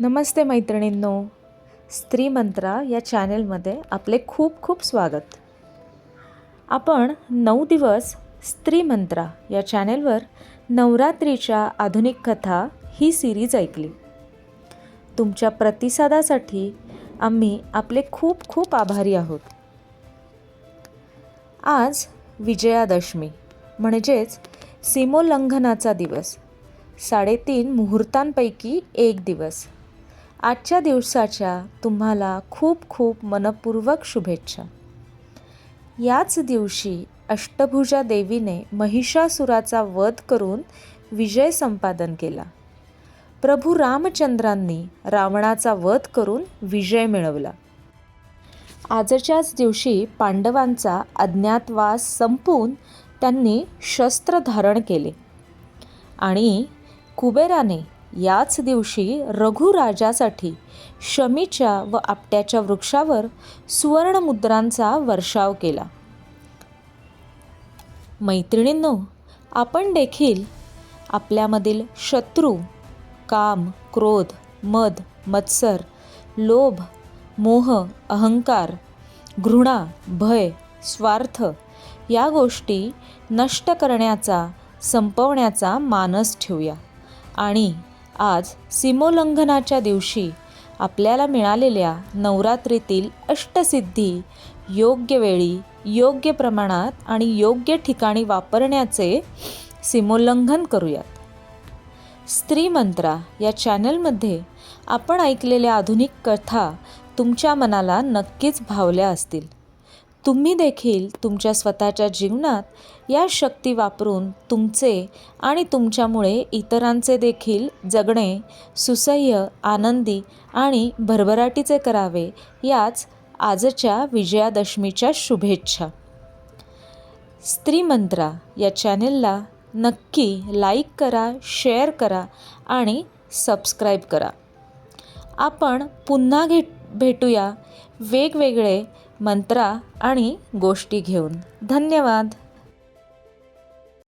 नमस्ते मैत्रिणींनो. स्त्री मंत्रा या चॅनेलमध्ये आपले खूप खूप स्वागत. आपण नऊ दिवस स्त्री मंत्रा या चॅनेलवर नवरात्रीच्या आधुनिक कथा ही सिरीज ऐकली. तुमच्या प्रतिसादासाठी आम्ही आपले खूप खूप आभारी आहोत. आज विजयादशमी म्हणजेच सीमोल्लंघनाचा दिवस. साडेतीन मुहूर्तांपैकी एक दिवस. आजच्या दिवसाच्या तुम्हाला खूप खूप मनपूर्वक शुभेच्छा. याच दिवशी अष्टभुजा देवीने महिषासुराचा वध करून विजय संपादन केला. प्रभू रामचंद्रांनी रावणाचा वध करून विजय मिळवला. आजच्याच दिवशी पांडवांचा अज्ञातवास संपून त्यांनी शस्त्र धारण केले आणि कुबेराने याच दिवशी रघुराजासाठी शमीच्या व आपट्याच्या वृक्षावर सुवर्णमुद्रांचा वर्षाव केला. मैत्रिणींनो आपण देखील आपल्यामधील शत्रू काम क्रोध मद मत्सर लोभ मोह अहंकार घृणा भय स्वार्थ या गोष्टी नष्ट करण्याचा संपवण्याचा मानस ठेवूया आणि आज सीमोल्लंघनाच्या दिवशी आपल्याला मिळालेल्या नवरात्रीतील अष्टसिद्धी योग्य वेळी योग्य प्रमाणात आणि योग्य ठिकाणी वापरण्याचे सीमोल्लंघन करूयात. स्त्री मंत्रा या चॅनलमध्ये आपण ऐकलेल्या आधुनिक कथा तुमच्या मनाला नक्कीच भावल्या असतील. तुम्ही देखील तुमच्या स्वतःच्या जीवनात या शक्ती वापरून तुमचे आणि तुमच्यामुळे इतरांचे देखील जगणे सुसह्य आनंदी आणि भरभराटीचे करावे याच आजच्या विजयादशमीच्या शुभेच्छा. स्त्री मंत्रा या चॅनेलला नक्की लाईक करा शेअर करा आणि सबस्क्राईब करा. आपण पुन्हा घे भेटूया वेगवेगळे मंत्रा आणि गोष्टी घेऊन. धन्यवाद.